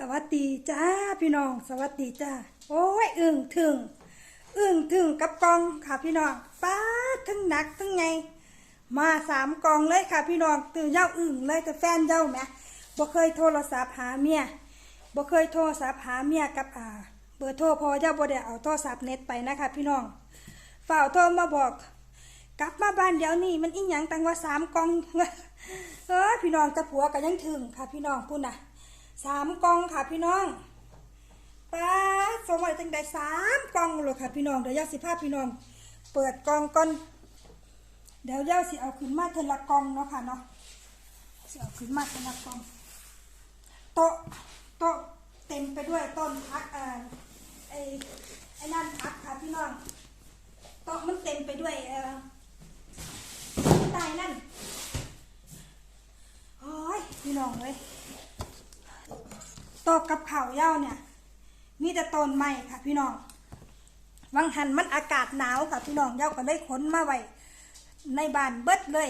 สวัสดีจ้าพี่น้อง สวัสดีจ้าโอ้ยอึ่งถึงอึ่งถึงกับกองค่ะพี่น้องป้าทั้งหนักทั้งไง มาสามกองเลยค่ะพี่น้องตื่นเย้าอึ่งเลยแต่แฟนเย้าแหมบ่เคยโทรศัพท์หาเมียบ่เคยโทรศัพท์หาเมียกับอ่าเบอร์โทรพอเจ้าบ่ได้เอาโทรศัพท์เน็ตไปนะคะพี่น้องฝ่าโทรมาบอก กลับมาบ้านเดี๋ยวนี้มันอีหยังตังว่าสามกองเออพี่น้องตะผัวก็ยังถึงค่ะพี่น้องพูดนะ สามกองค่ะพี่น้องป้าส่งมาจังได้สามกองเลยค่ะพี่น้องเดี๋ยวย่าสิพาพี่น้อง เปิดกองก่อนเดี๋ยวย่าสิเอาขึ้นมาเทละกองเนาะค่ะเนาะสิเอาขึ้นมาเทละกองโต๊ะโต๊ะเต็มไปด้วยต้นพักเอ่อไอ้ไอ้นั่นพักค่ะพี่น้องโต๊ะมันเต็มไปด้วยเอ่อ ตายนั่นโอ้ยพี่น้องเลย ตกกับข่าวเย้าเนี่ย มีแต่ต้นไม้ค่ะพี่น้อง วังหันมันอากาศหนาวค่ะพี่น้องเย้าก็เลยขนมาไว้ในบ้านเบิดเลย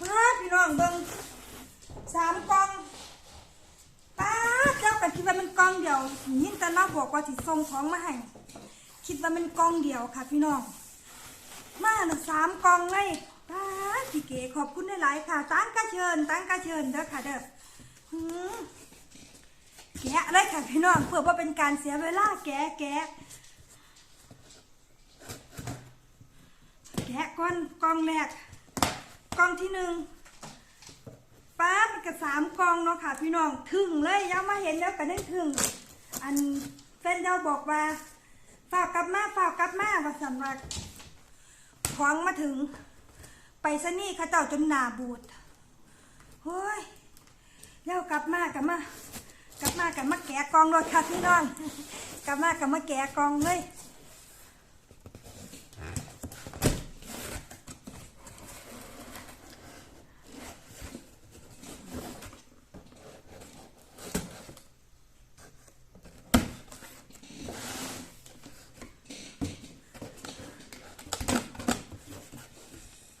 มาพี่น้องเบิงสามกองป้าเจ้ากันคิดว่ามันกองเดียวยินแต่เราบอกว่าสิส่งของมาให้คิดว่ามันกองเดียวค่ะพี่น้อง มาหนึ่งสามกองเลยป้าพี่เก๋ขอบคุณหลายๆค่ะตั้งกระเชิญตั้งกระเชิญเด้อค่ะเด้อ แกะเลยค่ะพี่น้องเพื่อว่าเป็นการเสียเวลาแกะแกะแกะก้อนกองแรกกองที่หนึ่งป้ามันก็สามกองเนาะค่ะ พี่น้องถึงเลยยังมาเห็นแล้วก็ได้ถึง อันแฟนเจ้าบอกว่าฝากกลับมาฝากกลับมาว่าสำหรับของมาถึง ไปซะนี่ข้าเจ้าจนหนาบูดเฮ้ยเย้ากลับมากลับมา กลับมากับมาแกะกองรถค่ะพี่น้อง กลับมากับมาแกะกองเลย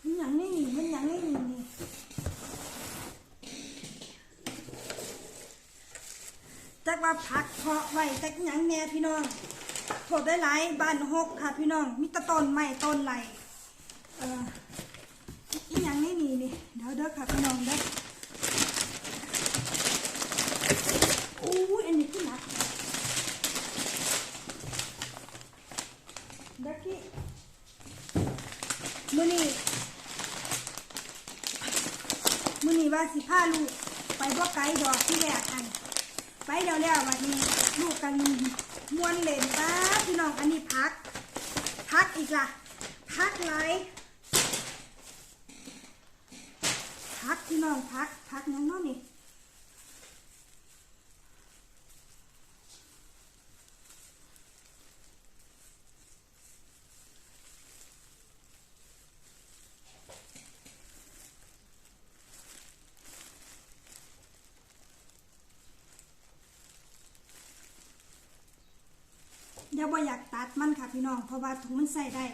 มันอย่างนี้นี่มันอย่างนี้นี่นี่จักว่า พักเพาะไว้จักหยังแน่พี่น้องโทษได้หลายบ้านหกค่ะพี่น้องมีตะต้นไม้ต้นไหลเอออีหยังนี่นี่นี่เดี๋ยวเด้อค่ะพี่น้องเด้ออู้อันนี้คือหนักด็กกี้มื้อนี้มื้อนี้ว่าสิพาลูกไปบ่ไกลดอกที่แรกอัน ไปเดี๋ยวแล้ววันนี้ลูกกันมวนเล่นป้าพี่น้องอันนี้พัก พักอีกล่ะ พักไรพักพี่น้องพัก พักหยังน้องนี่ บ่อยากตัดมันค่ะพี่น้อง เพราะว่าถุงมันใส่ได้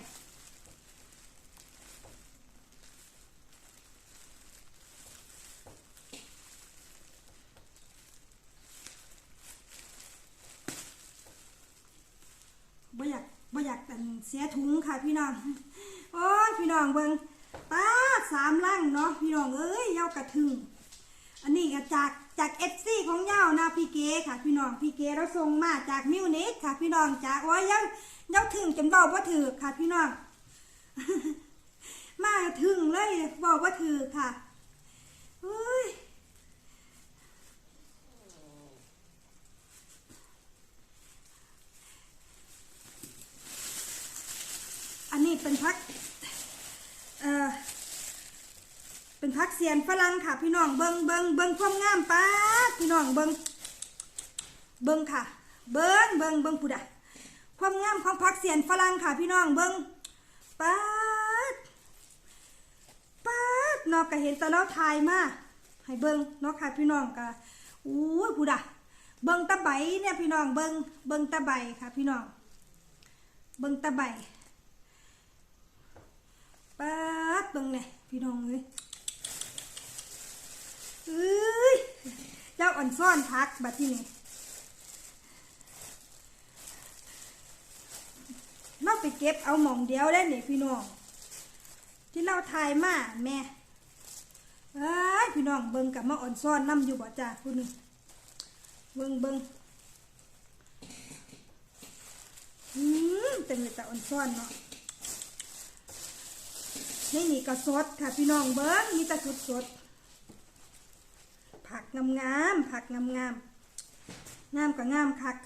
บ่อยากบ่อยากอันเสียถุงค่ะพี่น้อง โอ้ยพี่น้องเบิงป้าดสามลังเนาะพี่น้องเอ้ยเย้ากระถึง อันนี้ก็จาก จากเอฟซีของเย้านะพี่เก๋ค่ะพี่น้องพี่เก๋เราส่งมาจากมิวนิกค่ะพี่น้องจากว่ายเย้าเย้าถึงจนบอกว่าถือค่ะพี่น้องมาถึงเลยบอกว่าถือค่ะเฮ้ยอันนี้เป็นพัก เอ่อ เป็น พักเสียนฝรั่งค่ะ พี่น้องเบิงเบิงเบิงความงามป้าดพี่น้องเบิงเบิงค่ะ เบิงเบิงเบิงผู้ใดความงามของพักเสียนฝรั่งค่ะ พี่น้องเบิงป้าดป้าดนอกก็เห็นแต่เราถ่ายมาให้เบิงเนาะค่ะพี่น้องก็อู้ผู้ใดเบิงตะไบเนี่ยพี่น้องเบิงเบิงตะไบค่ะ พี่น้อง เบิงตะไบป้าดเบิงเนี่ยพี่น้องเลย เอ้ยเจ้าอ่อนซ่อนพักบัดที่นี่เราไปเก็บเอาหมองเดียวได้เนี่ยพี่น้อง ที่เราทายมาแม่เอ้ยพี่น้องเบิ่งกับมาอ่อนซ่อนน้ำอยู่บ่จ้าผู้หนึงเบิ่งเบิ่งอืมแต่มีแต่อ่อนซ่อนเนาะนี่นี่ก็สดค่ะพี่น้องเบิ้งมีแต่สดสดๆ งามงามๆผักงามงามๆงามกับงามคัก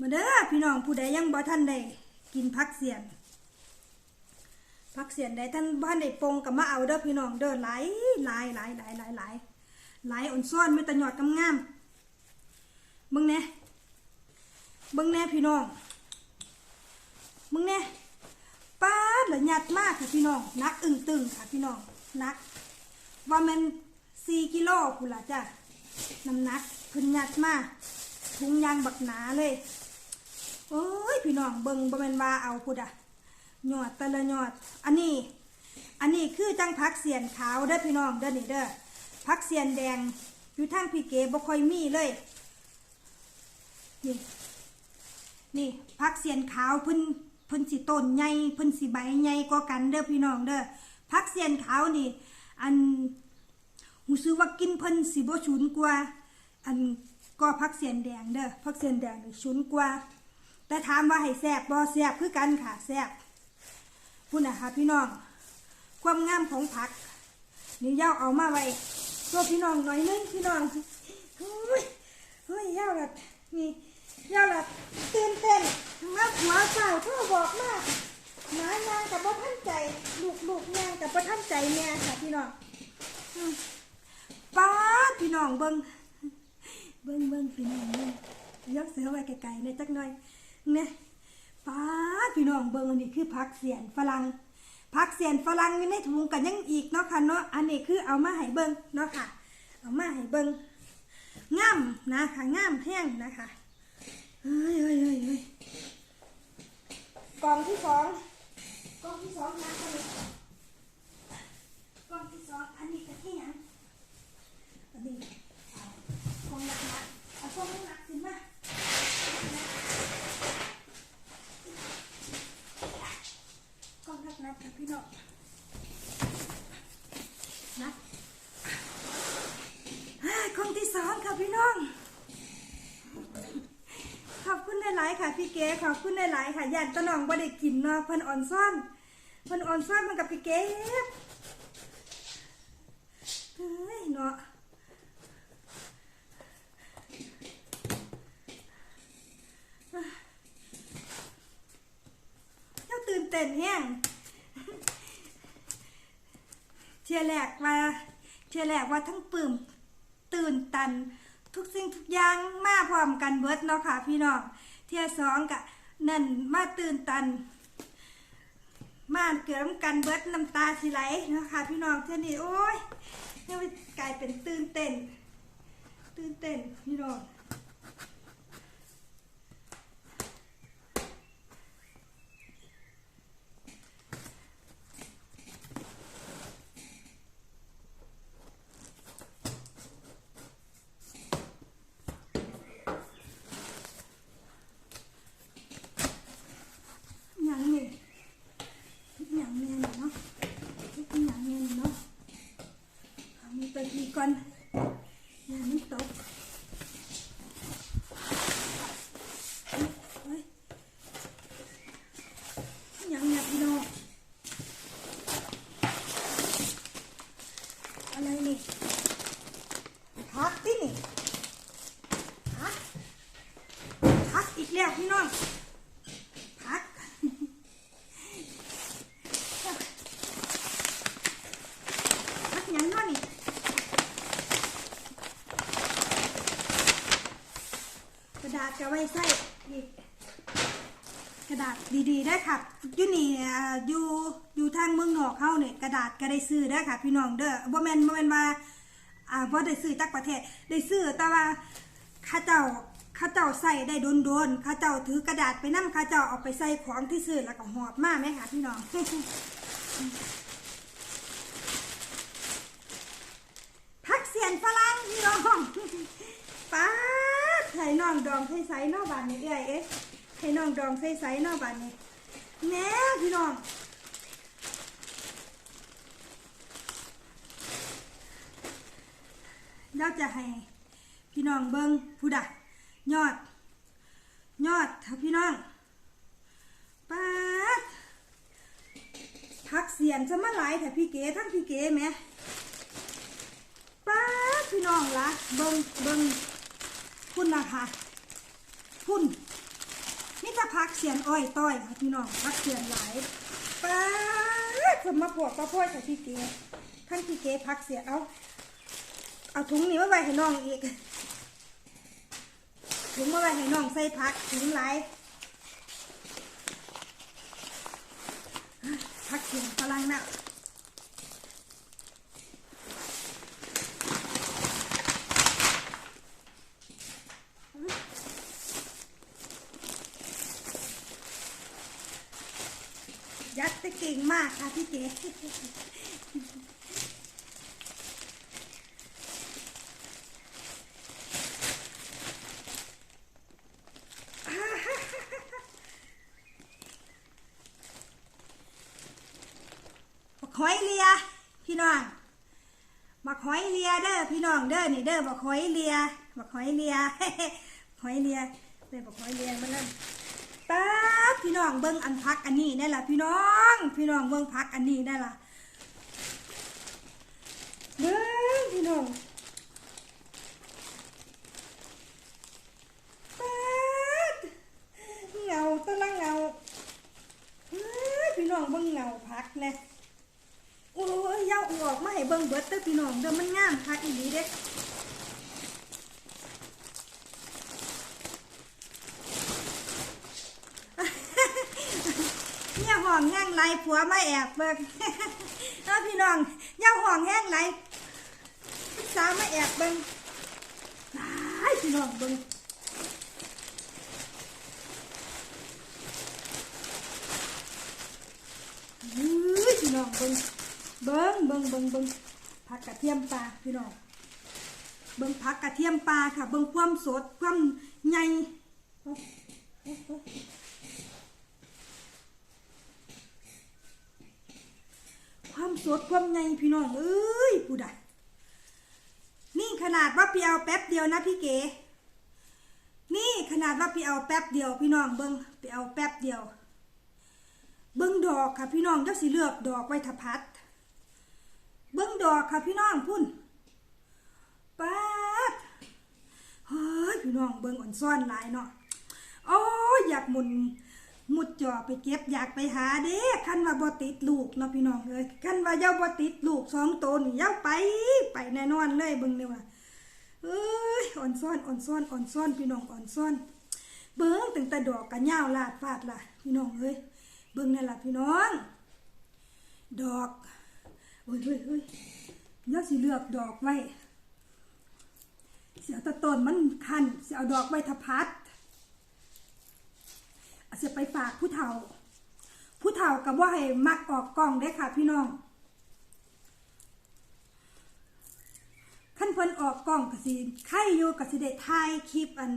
มาเด้อพี่น้องผู้ใดยังบ่ท่านได้กินผักเสียนผักเสียนใดท่านบ้านได้ปงกับมาเอาเด้อพี่น้องเด้อหลายหลายหลายหลายหลายหลายหลายอ่อนซ่อนไมีแต่หยอดงามงามๆเบิ่งแน่เบิ่งแน่พี่น้องเบิ่งแน่ป้าดละหยัดมากค่ะพี่น้องนักอึ้งตึงค่ะพี่น้องนัก ว่ามันสี่กิโลพูนละจ้ะน้ำหนักพิ่นยัดมากถุงยางบักหนาเลยโอ้ยพี่น้องเบิงบ่แม่นว่าเอาพุดอะหยอดต่ละหยอด อันนี้ อันนี้คือจังพักเสียนขาวเด้อพี่น้องเด้อนี่เด้อพักเสียนแดงอยู่ทางพี่เก๋บ่ค่อยมีเลยนี่นี่พักเสียนขาวพิ่นพิ่นสิต้นใหญ่พิ่นสิใบใหญ่กว่ากันเด้อพี่น้องเด้อพักเสียนขาวนี่ อัน หูซื้อว่ากินเพิ่นสิบ่ฉุนกว่า อันก็พักเสียนแดงเด้อพักเสียนแดงนี่ฉุนกว่า แต่ถามว่าให้แซบบ่แซบคือกันค่ะแซบพูดนะคะพี่น้อง ความงามของผักนี่ย่าเอามาไว้ตัวพี่น้องหน่อยนึงพี่น้องเฮ้ยเฮ้ยย่าแบบนี่ย่าแบบตื่นเต้นมาหัวเสาวพ่อบอกมากหมายางกับบ่ท่านใจ ลูกลูกยางกับบ่ท่านใจแม่ค่ะพี่น้องอื ป้าพี่น้องเบิ้งเบิ้งเบิ้งพี่น้องเบิ้งยกเสือไว้ไกลๆในจักหน่อยเนี่ยป้าพี่น้องเบิ้งอันนี้คือผักเสียนฝรั่งผักเสียนฝรั่งอยู่ในถุงกันยังอีกเนาะค่ะเนาะอันนี้คือเอามาให้เบิ่งเนาะค่ะ เอามาให้เบิ่งง่ามนะคะง่ามแท่งนะคะเฮ้ยเฮ้ยเฮ้ยเฮ้ยกล่องที่สองกล่องที่สองนะเลยกล่องที่สองอันนี้กะที่ยังอันนี้เอากล่องหนัก นะเอากล่องหนักขึ้นมากล้องนักนับค่ะพี่น้องนับอ่ากองที่สองค่ะพี่น้อง ขอบคุณหลายๆค่ะพี่เก๋ขอบคุณหลายๆค่ะยานตะนองบ่ได้กินเนาะพิ่นอ่อนซ่อนพิ่นอ่อนซ่อนมันกับพี่เก๋เฮ้ยเนาะเจ้าตื่นเต้นแห้ง เทียแรกว่าเทียแรก ว่าทั้งปลื้มตื่นตัน ทุกสิ่งทุกอย่างมาพร้อมกันเบิดเนาะค่ะพี่น้องเที่ยสองกะนั่นมาตื่นตัน มาเกิดน้ำกันเบิดน้ำตาสิไหลเนาะค่ะพี่น้องเท่านี้โอ้ยเนี่ยกลายเป็นตื่นเต้น ตื่นเต้นพี่น้อง หยังนี่หยังแม่นี่เนาะหยังแม่นี่เนาะเอามีตะกี้ก่อนอย่ามันตกเฮ้ยหยังเนี่ยพี่น้องอะไรนี่พักที่นี่พักพักอีก แล้วพี่น้องพักพักยังนาะนี่กระดาษจะไว้ใส่กระดาษดีๆได้ค่ะยูนี่อยู่อยู่ทางเมืองนอกเขาเนี่ยกระดาษก็ได้ซื้อได้ค่ะ พี่น้องเด้อบ่แมนบ่แมนว่าอ่าบ่ได้ซื้อจากประเทศได้ซื้อแต่ว่าข้าเจ้า ข้าเจ้าใส่ได้โดนๆข้าเจ้าถือกระดาษไปนั่งข้าเจ้าเอาไปใส่ของที่ซื้อแล้วก็หอบมากไหมคะพี่น้องพักเสียนฝรั่งพี่น้องป้าให้น้องดองใส่ใส่นอกบานนี่เอ้ยเอ๊ะไข่น้องดองใส่ใส่นอกบานนี่แม่พี่น้องเราจะให้พี่น้องเบิ้งผู้ดั ยอด ยอดค่ะพี่น้องป๊าพักเสียนจะมาไหลแต่พี่เก๋ทั้งพี่เก๋ไหมป๊าพี่น้องละเบิ้งเบิ้งคุณนะคะคุณนี่จะพักเสียนอ้อยต้อยค่ะพี่น้องพักเสียนหลป๊าดสมมาปวดป้าพ่อยแต่พี่เก๋ทั้งพี่เก๋พักเสียนเอาเอาถุงนี้มาไว้ให้น้องอีก ถุงมาไว้ให้น้องใส่พักถุงไหลายพักเขียงพลังนะยัดได้เก่งมากค่ะพี่เก๋ บักหอยเลียพี่น้องบักหอ ยเลียเด้อพี่น้องเด้อนี่เด้อบักหอยเลียบักหอยเลียหอยเลียเด้อบักหอยเลียมาแล้วป๊าบพี่น้องเบิ้งอันพักอันนี้ได้ละพี่น้อง พี่น้องเบิ้งพักอันนี้ได้ละเบิ้งพี่น้องป๊าเงาตะละเงาเฮ้ยพี่น้องเบิ้งเงาพักแน่โอ้ ยาวออกมาให้เบิ่งเบิดเด้อพี่น้องเด้อมันงามคักอีหลีเด้เนี่ยห้องแห้งไหลผัวมาแอบเบิ่งเอ้าพี่น้องย่าห้องแห้งไหลสาวมาแอบเบิ่งหลายพี่น้องเบิ่งอื้อพี่น้องเบิ่ง เบิ่งเบิ่งเบิ่งผักกระเทียมปลาพี่น้องเบิ่งผักกระเทียมปลาค่ะ เบิ่งความสดความใหญ่ความสดความใหญ่พี่น้องเอ้ยผู้ใดนี่ขนาดว่าพี่เอาแป๊บเดียวนะพี่เก๋นี่ขนาดว่าพี่เอาแป๊บเดียว พี่น้องเบิ่งพี่เอาแป๊บเดียว เบิ้งดอกค่ะพี่น้องเจ้าสิเลือกดอกไว้ทพัด เบิ้งดอกค่ะพี่น้องพุ่นป๊าดเฮ้ยพี่น้องเบิ้งอ่อนซ่อนหลายเนาะโอ้อยากหมุนมุดจอไปเก็บอยากไปหาเด้คันว่าบ่ติดลูกเนาะพี่น้องเอ้ยคันว่าเย้าบ่ติดลูกสองตัวนี่เย้าไปไปแน่นอนเลยเบิ้งเนี่ยว่าเอ้ยอ่อนซ่อนอ่อนซ่อนอ่อนซ่อนพี่น้องอ่อนซ่อน เบิ้งตั้งแต่ดอกกะยาวลาดฟาดล่ะ พี่น้องเอ้ยเบิ้งนั่นล่ะพี่น้อง ดอก เฮ้ยเฮ้ยเฮ้ยเดี๋ยวสิเลือกดอกไว้เสียตะต้นมันคันเสียเอาดอกไว้ทพัดเอาเสียไปฝากผู้เฒ่า ผู้เฒ่ากับว่าให้มักออกกล้องได้ค่ะ พี่น้องขั้นเพิ่นออกกล้องก็สิไข่อยู่ก็สิได้ถ่ายคลิปอัน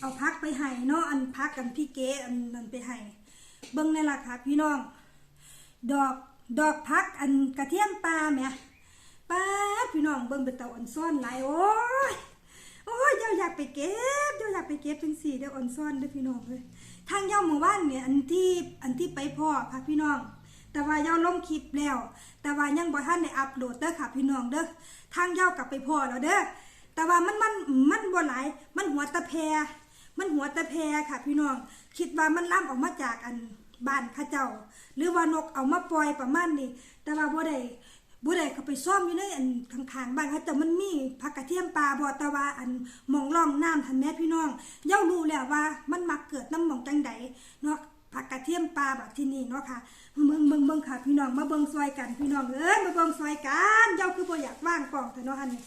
เอาพักไปให้เนาะอันพักกันพี่เก๋อันนั้นไปให้เบิ่งในราคาพี่น้อง ดอก ดอกพักอันกระเทียมปลาแม่ป้าพี่น้องเบิ่งเป็นตาอ่อนซ่อนหลายโอ้ยโอ้ยเดี๋ยวอยากไปเก็บเดี๋ยวอยากไปเก็บจังสี่เดี๋ยวอ่อนซ่อนเด้อพี่น้องเลยทางเย่าหมู่บ้านเนี่ยอันที่อันที่ไปพ่อค่ะพี่น้อง แต่ว่าเย่าลงคลิปแล้ว แต่ว่ายังบ่ทันได้อัปโหลดเด้อค่ะพี่น้องเด้อทางเย่ากลับไปพ่อแล้วเด้อแต่ว่ามันมันมันบ่หลายมันหัวตะแพรมันหัวตะแพรค่ะพี่น้อง คิดว่ามันล่ำออกมาจากอัน บ้านข้าเจ้า หรือว่านกเอามาปล่อยประมาณนี้ แต่ว่าบ่ได้บ่ได้เขาไปซ่อมอยู่ในอันข้างๆบ้านเขาแต่มันมีผักกระเทียมปลาบ่แต่ว่าอันมองร่องน้ำทันแม่พี่น้องเย้ารู้แล้วว่ามันมักเกิดน้ำหมองจังใดเนาะผักกระเทียมปลาแบบที่นี่เนาะค่ะเบิ่งเบิ่งเบิ่งค่ะ พี่น้องมาเบิ่งซอยกันพี่น้องเอ้ยมาเบิ่งซอยกันเจ้าคือบ่อยากว่างกล่องแต่เนาะอันนี้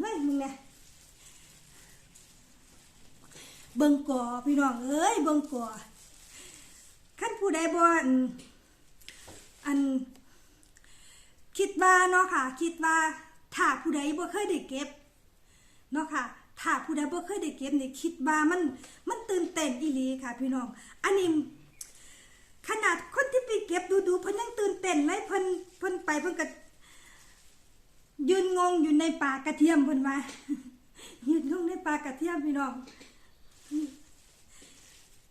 เฮ้ยมึงเนี่ยเบิ่งก่อพี่น้องเอ้ยเบิ่งก่อ ขั้นผู้ใดบ่อันอัน คิดว่าเนาะค่ะ คิดว่าถ้าผู้ใดบ่เคยได้เก็บเนาะค่ะถ้าผู้ใดบ่เคยได้เก็บนี่คิดว่ามันมันตื่นเต้นอีหลีค่ะ พี่น้อง อันนี้ขนาดคนที่ไปเก็บดูดูเพิ่นยังตื่นเต้นเลยเพิ่นเพิ่นไปเพิ่นก็ยืนงงอยู่ในป่ากระเทียมเพิ่นว่ายืนงงในป่ากระเทียมพี่น้อง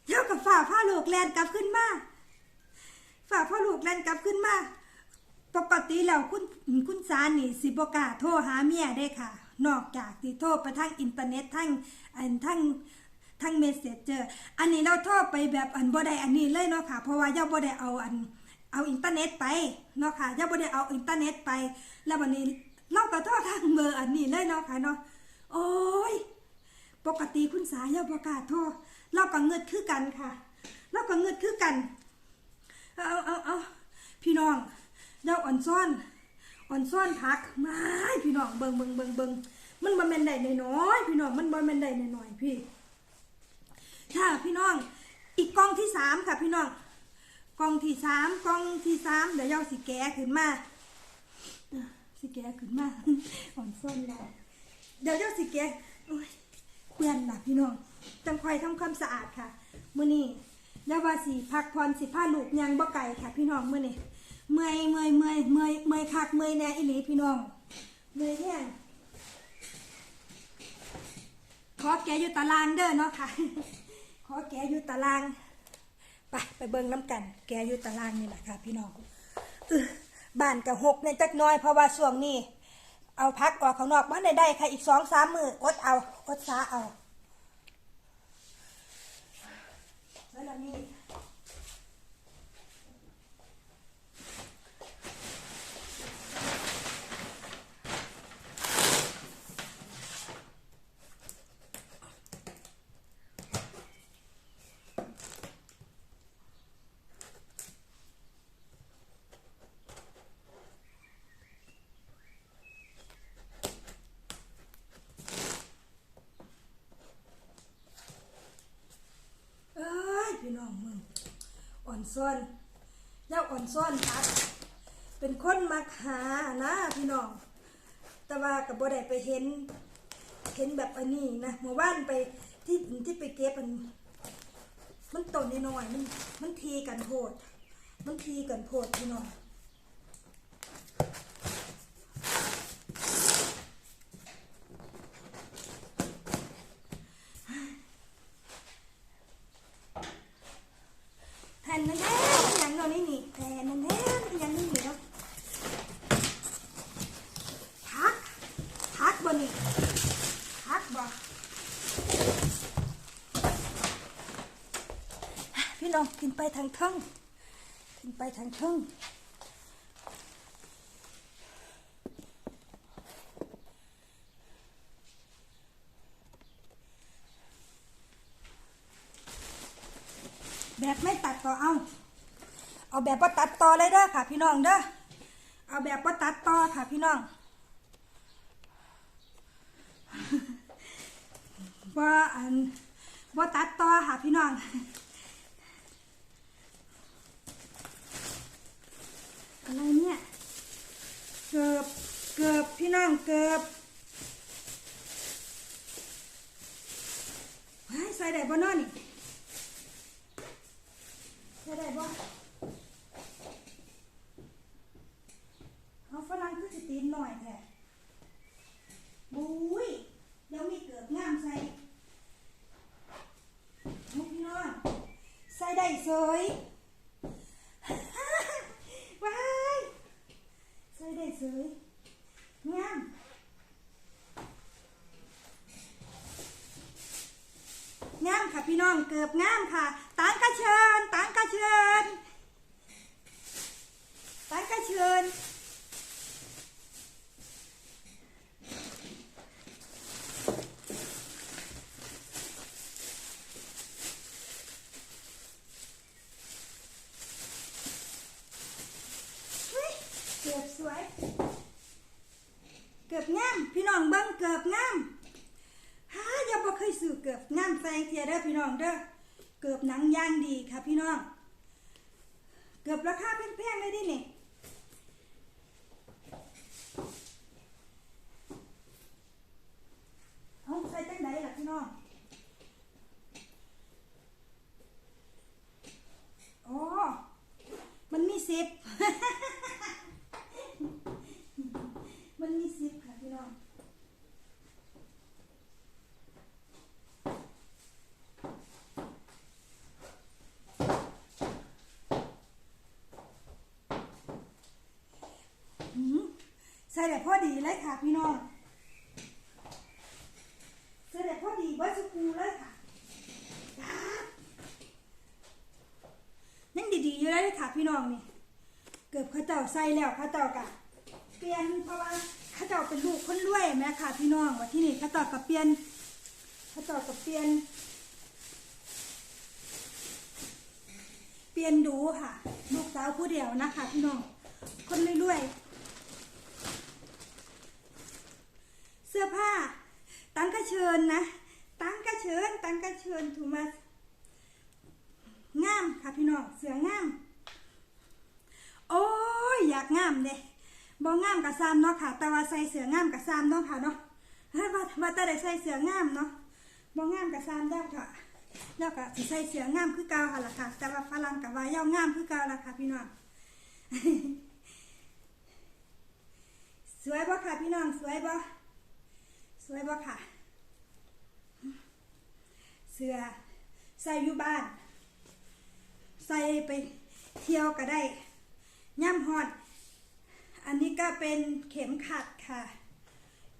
เท่ากับฝ่าผ้าลูกแลนกลับขึ้นมาฝ่าผ้าลูกแลนกลับขึ้นมาปกติแล้วคุณคุณสานี่สิบกาโทรหาเมียได้ค่ะ นอกจากที่โทรไปทางอินเทอร์เน็ตทั้งอันทั้งทั้งเมสเซจเจออันนี้เราโทรไปแบบอันบ่ได้อันนี้เลยเนาะค่ะ เพราะว่าย่าบ่ได้เอาอันเอาอินเทอร์เน็ตไปเนาะค่ะย่าบ่ได้เอาอินเทอร์เน็ตไป แล้ววันนี้เราก็โทรทางเบอร์อันนี้เลยเนาะค่ะเนาะโอ้ยปกติคุณสายย่าบ่กาโทร เราก็เงิดคือกันค่ะ เราก็เงิดคือกัน เอาเอาเอาพี่น้องเราอ่อนซ่อน อ่อนซ่อนพักม่พี่น้องเบิงเบิงเบิงเบิงมันบ่แมนได้น้อยพี่น้องมันบ่แมนได้น้อยพี่ ค่ะพี่น้อง อีกกองที่สามค่ะ พี่น้องกองที่สามกองที่สามเดี๋ยวเยาสิแกะขึ้นมาสิแกะขึ้นมาอ่อนส้นแล้วเดี๋ยวเยาสิแกะโอ้ยเปื่อนล่ะพี่น้อง จังคอยทำความสะอาดค่ะมื้อนี้ยาวาสิพักผ่อนสิผ้าลูกยังบ่ไก่ค่ะ พี่น้องมื้อนี้เมื่อยเมื่อยเมื่อยเมื่อยเมื่อยคักเมื่อยแน่อีหลีพี่น้องเมื่อยแห้งขอแกอยู่ตารางเด้อเนาะค่ะ ขอแกอยู่ตาราง ไปไปเบิ่งน้ำกัน แกอยู่ตารางนี่แหละค่ะ พี่น้องบ้านกับหกในจักน้อยเพราะว่าช่วงนี้ เอาพักออกข้างนอกบ้านได้ได้ค่ะ อีกสองสามมืออดเอาอดซาเอา แล้วล่ะนี่เอ้ยพี่น้องมึงอ่อน ซ้อนเย้าอ่อนซ้อนครับ เป็นคนมาหานะพี่น้อง แต่ว่ากับบ่ได้ไปเห็น เห็นแบบอันนี้นะเมื่อวานไปที่ที่ไปเก็บมัน มันต้นน้อยๆมันมันทีกันโพด มันทีกันโพดพี่น้อง แทนนั่นแน่ยังเนาะนี่นี่แทนนั่นแน่ยังนี่นี่เนาะพักพักบ่นี่พักบ่ พี่น้นไปทางเทิงกินไปทางเทิงแบบไม่ตัดต่อเอา เอาแบบว่าตัดต่อเลยเด้อค่ะ พี่น้องเด้อ เอาแบบว่าตัดต่อค่ะ พี่น้องว่าอันว่าตัดต่อค่ะพี่น้อง อะไรเนี่ย เกือบเกือบพี่น้องเกือบเฮ้ยใส่ได้บ่เนอนี่ใส่ได้บ่เอาฝรั่งคือสิตีนหน่อยแท้บุ้ยเดี๋ยวมีเกือบงามใส่เอาพี่น้องใส่ได้เสย ว้ายใส่ได้เสยงามงามค่ะพี่น้ องเกือบงามค่ะตังกระเชิญตังกระเชิญตังกระเชิญเฮ้ยเกือบสวย เกือบงาม พี่น้องเบิ้งเกือบงามฮ่าอย่าบ่เคยซื้อเกือบงามแซงเทียเด้อพี่น้องเด้อ เกือบหนังย่างดีค่ะ พี่น้อง เกือบราคาแพงๆเลยดินี่เอาใส่จังได เลยค่ะ พี่น้องเสด็จพอดีเบิร์สกูเลยค่ะป๊าดยังดีๆอยู่เลยค่ะ พี่น้องนี่ เกือบเขาเจ้าใส่แล้วเขาเจ้ากะเปลี่ยนเพราะว่าเขาเจ้าเป็นลูกคนรวยแม่ค่ะ พี่น้องว่าที่นี่เขาเจ้ากับเปลี่ยนเขาเจ้ากับเปลี่ยน เปลี่ยนดูค่ะ ลูกสาวผู้เดียวนะคะ พี่น้องคนรวยๆเสื้อผ้า ตังกระเชิญนะตังกระเชิญตังกระเชิญถูกมา งามค่ะพี่น้องเสืองาม โอ้ยอยากงามเด้บ่งามกับซามเนาะค่ะ แต่ว่าใส่เสืองามกับซามเนาะค่ะเนาะเฮ้ยว่าว่าแต่ได้ใส่เสืองามเนาะบ่งามกับซามได้ค่ะแล้วก็สใส่เสืองามคือเก่าค่ะล่ะค่ะ แต่ว่าฝรั่งกับว่าเย้างามคือเก่าล่ะค่ะ พี่น้องสวยบ่ค่ะพี่น้องสวยบ่สวยบ่ค่ะ เสื้อใส่อยู่บ้าน ใส่ไปเที่ยวก็ได้ย่ำฮอด อันนี้ก็เป็นเข็มขัดค่ะ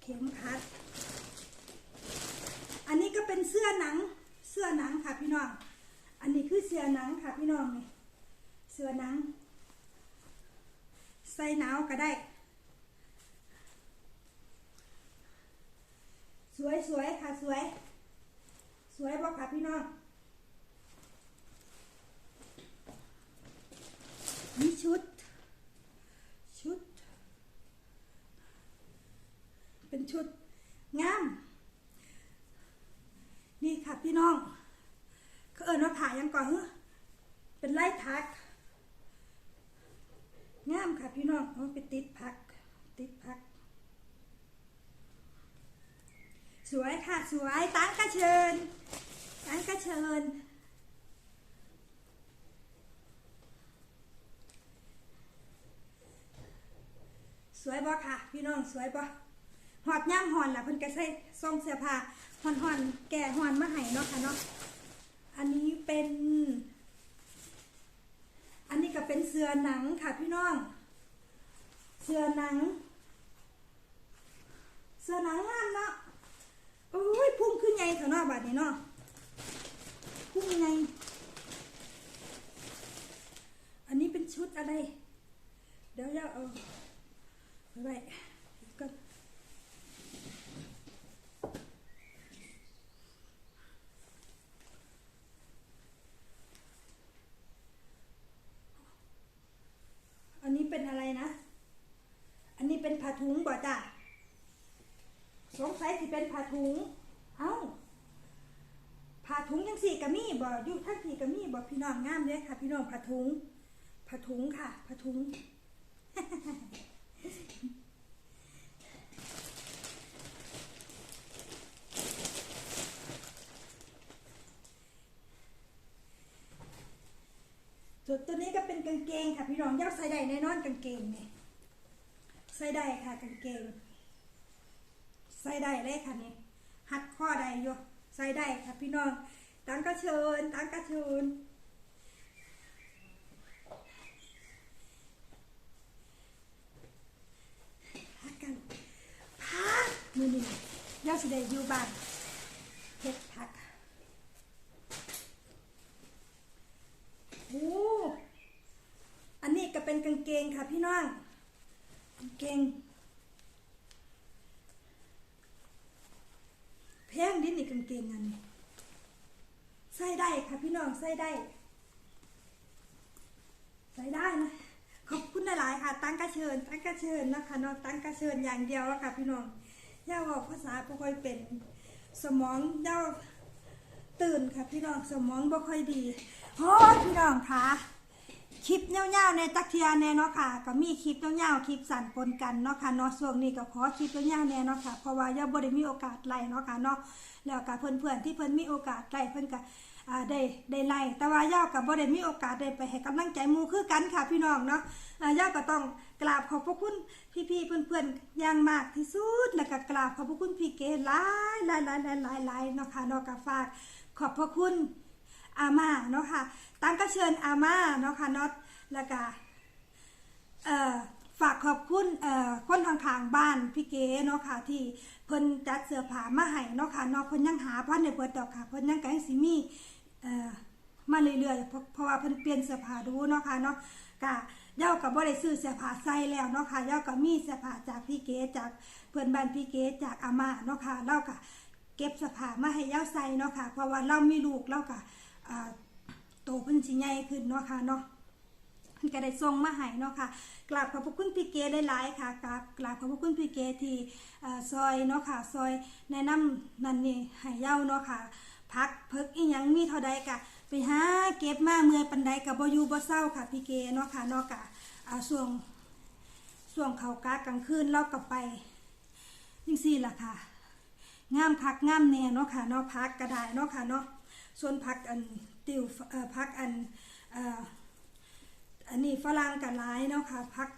เข็มขัด อันนี้ก็เป็นเสื้อหนัง เสื้อหนังค่ะพี่น้อง อันนี้คือเสื้อหนังค่ะพี่น้องนี่ เสื้อหนัง ใส่หนาวก็ได้ สวยสวยๆค่ะสวย สวยบ่ค่ะพี่น้องนี่ชุด ชุด เป็นชุดงาม นี่ค่ะพี่น้องเขาเอิญว่าผ่ายังก่อนเหรอเป็นไล่ทักงามค่ะพี่น้องเอาไปติดพัก ติดพัก สวยค่ะสวยตั้งกระเชิญตั้งกระเชิญสวยบ่ค่ะ พี่น้องสวยบ่หอดย่ำหอนล่ะเพิ่นก็ใส่ทรงเสื้อผ้าหอนหอนแก่หอนมาให้เนาะค่ะเนาะอันนี้เป็น อันนี้ก็เป็นเสื้อหนังค่ะพี่น้อง เสื้อหนัง เสื้อหนังงามเนาะ พุ่งขึ้นใหญ่เถอะเนาะบัดนี้เนาะพุ่งใหญ่อันนี้เป็นชุดอะไร เดี๋ยวจะเอาไปไว้ก็อันนี้เป็นอะไรนะ อันนี้เป็นผ้าถุงบ่จ้ะสงสัยสิเป็นผ้าถุง เอ้าผ้าถุงยังสี่กะมี่บ่อยู่ทั้งสี่กะมี่บ่พี่น้องงามเลยค่ะ พี่น้องผ้าถุงผ้าถุงค่ะผ้าถุงจุดตัวนี้ก็เป็นกางเกงค่ะ พี่น้องย้าใส่ได้แน่นอนกางเกงเนี่ยใส่ได้ค่ะกางเกง ใส่ได้เลยค่ะนี่ หัดข้อได้อยู่ใส่ได้ค่ะพี่น้องตังกระเชิญตังกระเชิญพักกันพักมือนี่ย้าสิได้อยู่บ้านเฮ็ดพักโอ้อันนี้ก็เป็นกางเกงค่ะพี่น้องกางเกง แพงดิ นี่กางเกงอันนี้ใส่ได้ค่ะพี่น้องใส่ได้ใส่ได้นะขอบคุณหลายๆค่ะ ตั้งกระเชิญ ตั้งกระเชิญนะคะเนาะตั้งกระเชิญอย่างเดียวอะค่ะพี่น้องย่าบอกภาษาบ่ค่อยเป็นสมองย่าตื่นค่ะพี่น้องสมองบ่ค่อยดีโอ้พี่น้องค่ะ คลิปเงาๆในจักเทียแน่เนาะค่ะ ก็มีคลิปเงาๆคลิปสั่นปนกันเนาะค่ะเนาะช่วงนี้ก็ขอคลิปเงาๆแน่เนาะค่ะเพราะว่าย่าบ่ได้มีโอกาสไล่เนาะค่ะเนาะแล้วก็เพื่อนๆที่เพิ่อนมีโอกาสไล่เพิ่อนก็ได้ได้ไล่แต่ว่าย่าก็บ่ได้มีโอกาสได้ไปให้กำลังใจมูคือกันค่ะพี่น้องเนาะย่าก็ต้องกราบขอบพระคุณพี่ๆเพื่อนๆอย่างมากที่สุดแล้วก็กราบขอบพระคุณพี่เกยหลายหลายหลายหลายหลายเนาะค่ะเนาะก็ฝากขอบพระคุณ อาม่าเนาะค่ะตั้งก็เชิญอาม่าเนาะค่ะเนาะแล้วก็เอ่อฝากขอบคุณเอ่อคนทางทางบ้านพี่เก๋เนาะค่ะที่เพิ่นจัดเสื้อผ้ามาให้เนาะค่ะเนาะเพิ่นยังหาพันในเบิดดอกค่ะเพิ่นยังกังสิมีเอ่อมาเรื่อยๆเพราะว่าเพิ่นเปลี่ยนเสื้อผ้าดูเนาะค่ะเนาะก็เย้าก็บ่ได้ซื้อเสื้อผ้าใส่แล้วเนาะค่ะเย้าก็มีเสื้อผ้าจากพี่เก๋จากเพื่อนบ้านพี่เก๋จากอาม่าเนาะค่ะเราก็เก็บเสื้อผ้ามาให้เย้าใส่เนาะค่ะเพราะว่าเรามีลูกเราก็อ่า โตเพิ่นสิใหญ่ขึ้นเนาะค่ะเนาะเพิ่นก็ได้ส่งมาให้เนาะค่ะกราบขอบพระคุณพี่เกได้หลายค่ะกราบกราบขอบพระคุณพี่เกที่ซอยเนาะค่ะซอยแนะนำนั่นนี่ให้เย้าเนาะค่ะพักเพิกอีหยังมีเท่าใดกะไปหาเก็บมาเมื่อปันใดก็บ่อยู่บ่เศร้าค่ะพี่เกเนาะค่ะเนาะกะอ่วงช่วงเขากากลางคืนเราก็ไปจังซี่ล่ะค่ะงามพักงามแน่เนาะค่ะเนาะพักก็ไดเนาะค่ะเนาะ ส่วนพักอันติวพักอันอันนี้ฝรั่งกับหลายเนาะค่ะพัก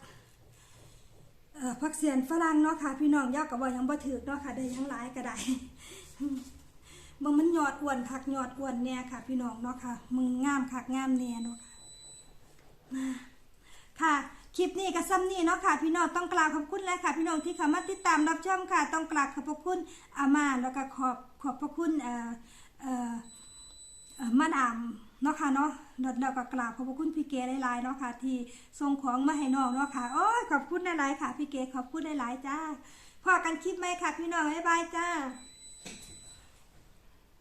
พักเสียนฝรั่งเนาะค่ะพี่น้องยากกับว่ายังบ่ถือเนาะค่ะได้ยังหลายก็ได้มึงมันยอดอ้วนคักยอดอ้วนแน่ค่ะ พี่น้องเนาะค่ะมึงงามคักงามแน่เนาะค่ะมาค่ะคลิปนี้ก็ซ้ำนี่เนาะค่ะ พี่น้องต้องกราบขอบคุณและค่ะ พี่น้องที่เข้ามาติดตามรับชมค่ะ ต้องกราบขอบพระคุณอามาแล้วก็ขอบขอบพระคุณเอ่อเอ่อ มาดามเนาะค่ะเนาะแล้วแล้วก็กราบขอบพระคุณพี่เก๋หลายๆเนาะค่ะ ที่ส่งของมาให้น้องเนาะค่ะโอ้ยขอบคุณหลายๆค่ะพี่เก๋ขอบคุณหลายๆจ้าพอกันคลิปไหมค่ะพี่น้องบ๊ายบายจ้า